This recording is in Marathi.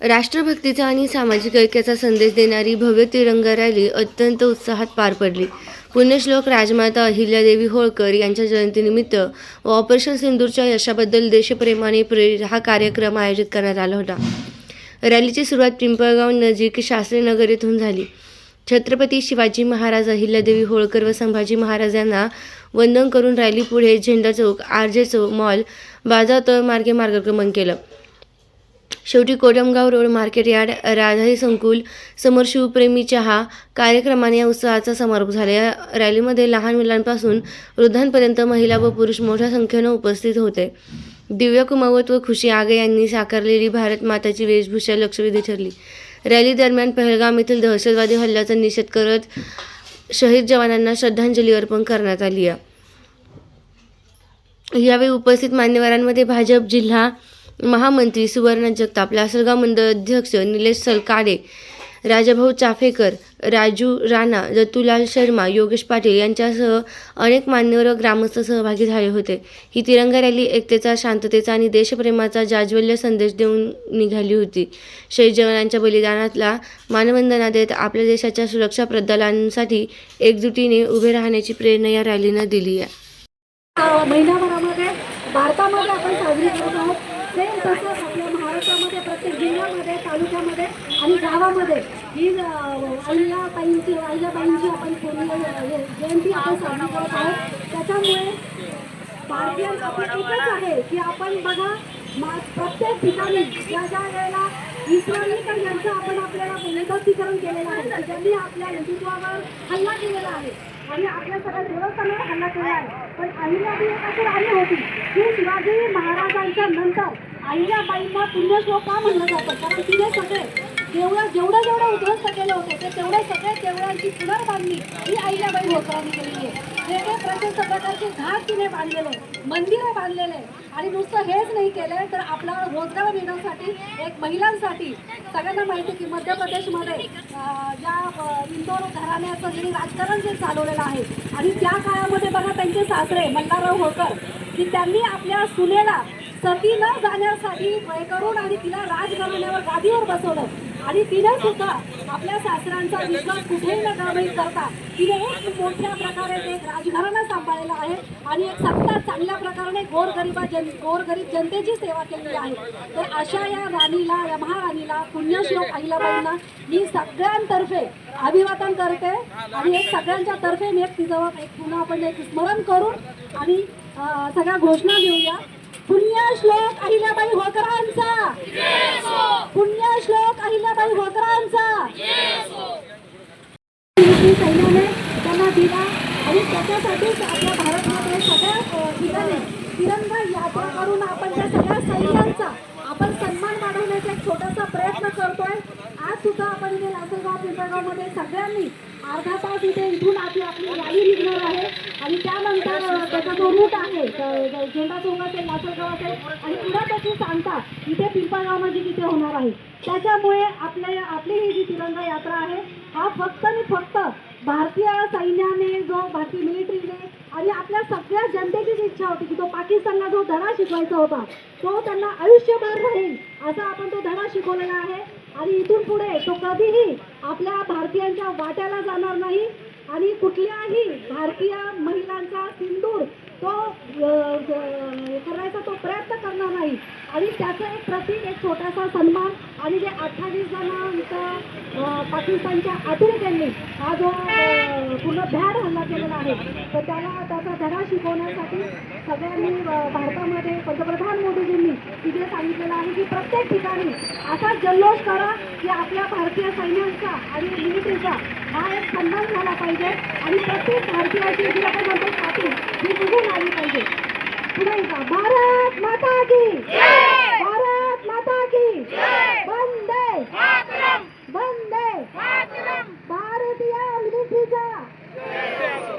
राष्ट्रभक्तीचा आणि सामाजिक ऐक्याचा संदेश देणारी भव्य तिरंगा रॅली अत्यंत उत्साहात पार पडली. पुण्यश्लोक राजमाता अहिल्यादेवी होळकर यांच्या जयंतीनिमित्त व ऑपरेशन सिंदूरच्या यशाबद्दल देशप्रेमाने प्रेरित हा कार्यक्रम आयोजित करण्यात आला होता. रॅलीची सुरुवात पिंपळगाव नजीक शास्त्रीनगर येथून झाली. छत्रपती शिवाजी महाराज अहिल्यादेवी होळकर व संभाजी महाराज यांना वंदन करून रॅली पुढे झेंडा चौक आर जे चौक मॉल बाजार तळ मार्गे मार्गक्रमण केलं. शेवटी Kotamgaon road market yard Radhai संकुल समोर शिवप्रेमी चहा कार्यक्रमाने या उत्सवाचा समारोप झाला. या रॅलीमध्ये लहान मुलांपासून वृद्धांपर्यंत महिला व पुरुष मोठ्या संख्येनं उपस्थित होते. दिव्य कुमावत व खुशी आगे यांनी साकारलेली भारत माताची वेशभूषा लक्षवेधी ठरली. रॅली दरम्यान पहलगाम येथील दहशतवादी हल्ल्याचा निषेध करत शहीद जवानांना श्रद्धांजली अर्पण करण्यात आली आहे. यावेळी उपस्थित मान्यवरांमध्ये भाजप जिल्हा महामंत्री सुवर्ण जगताप लासलगाव मंडळ अध्यक्ष निलेश सलकाडे राजाभाऊ चाफेकर राजू राणा रतुलाल शर्मा योगेश पाटील यांच्यासह अनेक मान्यवर व ग्रामस्थ सहभागी झाले होते. ही तिरंगा रॅली एकतेचा शांततेचा आणि देशप्रेमाचा जाज्वल्य संदेश देऊन निघाली होती. शहीद जवानांच्या बलिदानातला मानवंदना देत आपल्या देशाच्या सुरक्षा प्रदलांसाठी एकजुटीने उभे राहण्याची प्रेरणा या रॅलीनं दिली आहे. महिनाभरामध्ये भारतामध्ये आपण साजरी तसंच आपल्या महाराष्ट्रामध्ये प्रत्येक जिल्ह्यामध्ये तालुक्यामध्ये आणि गावामध्ये ही अहिल्याबाईंची अहिल्याबाईंची आपण पूर्ण जयंती आपण साजरी करत आहोत. त्याच्यामुळे भारतीय आपलं एकच आहे की आपण बघा मा- प्रत्येक ठिकाणी ज्या ज्या वेळेला इस्रायली तर यांचं आपण आपल्याला निर्बंधीकरण केलेलं आहे त्यांनी आपल्या हिंदुत्वावर हल्ला केलेला आहे. आणि आपल्या सगळ्या देवस्थानावर हल्ला केला आहे. पण अहिल्याबाई एक अशी राणी होती. की शिवाजी महाराजांच्या नंतर अहिल्याबाईंना पुण्यश्लोक का म्हणलं जातं? कारण तिने सगळे जेवढं जेवढं जेवढं उद्ध्वस्त केलं होतं ते तेवढे सगळे देवळांची पुनर्बांधणी ही अहिल्याबाई होळकरांनी केलेली आहे. वेगळे प्रत्येक प्रकारचे घाट तिने बांधलेले मंदिरं बांधलेले आणि नुसतं हेच नाही केलंय तर आपला रोजगार मिळवण्यासाठी एक महिलांसाठी सगळ्यांना माहिती आहे की मध्य प्रदेशमध्ये ज्या इंदोर घराण्याचं जे राजकारण जे चालवलेलं आहे आणि त्या काळामध्ये बघा त्यांचे सासरे मल्हारराव होळकर की त्यांनी आपल्या सुनेला सती न जाण्यासाठी भय करून आणि तिला राजघराण्यावर गादीवर बसवलं. आणि तिने सुद्धा आपल्या सासऱ्यांचा विश्वास कुठेही न करता तिने एक मोठ्या प्रकारे ते राजघराणं सांभाळलेलं आहे आणि एक सत्ता चांगल्या प्रकारे गोरगरिबा जन गोरगरीब जनतेची सेवा केलेली आहे. तर अशा या राणीला या महाराणीला पुण्यश्लोक अहिलाबाईंना मी सगळ्यांतर्फे अभिवादन करते आणि एक सगळ्यांच्या तर्फे मी एक तिचं एक पुन्हा आपण एक स्मरण करून आणि सगळ्या घोषणा पुण्य श्लोक अहिल्याबाई होकरांचा पुण्य श्लोक अहिल्याबाई होकरांचा सैन्याने त्यांना दिला आणि त्याच्यासाठीच आपल्या भारत माते सगळ्या ठिकाणी तिरंगा यात्रा करून आपण त्या सगळ्या सैन्यांचा आपण सन्मान वाढवण्याचा एक छोटासा प्रयत्न करतोय. आज सुद्धा आपण इथे लासलगाव पिंपळगावमध्ये सगळ्यांनी अर्धा तास इथे इथून आपली आपली गाडी निघणार आहे. आणि त्यानंतर त्याचा जो रूट आहे झेंडा चौक असेल लासलगाव असेल आणि पुढे त्याची सांगता इथे पिंपळगावमध्ये तिथे होणार आहे. त्याच्यामुळे आपल्या आपली ही जी तिरंगा यात्रा आहे हा फक्त आणि फक्त भारतीय सैन्याने जो भारतीय मिलिटरीने आणि आपल्या सगळ्या जनतेची जी इच्छा होती की तो पाकिस्तानला जो धडा शिकवायचा होता तो त्यांना आयुष्यभर राहील असा आपण तो धडा शिकवलेला आहे. आणि इथून पुढे तो कधीही आपल्या भारतीयांच्या वाट्याला जाणार नाही. आणि कुठल्याही भारतीय महिलांचा सिंदूर तो करायचा तो प्रयत्न करणार नाही. आणि त्याचं एक प्रतीक एक छोटासा सन्मान. आणि जे अठ्ठावीस जणांचं पाकिस्तानच्या अतिरेक्यांनी हा जो पूर्ण भ्याड हल्ला केलेला आहे तर त्याला त्याचा धडा शिकवण्यासाठी सगळ्यांनी भारतामध्ये पंतप्रधान मोदीजींनी तिथे सांगितलेलं आहे की प्रत्येक ठिकाणी असा जल्लोष करा की आपल्या भारतीय सैन्यांचा आणि मिलिटरीचा हा एक सन्मान झाला पाहिजे आणि प्रत्येक भारतीयाची जी आपण म्हणतो छाती ही निघून आली पाहिजे. पुढे भारत माता की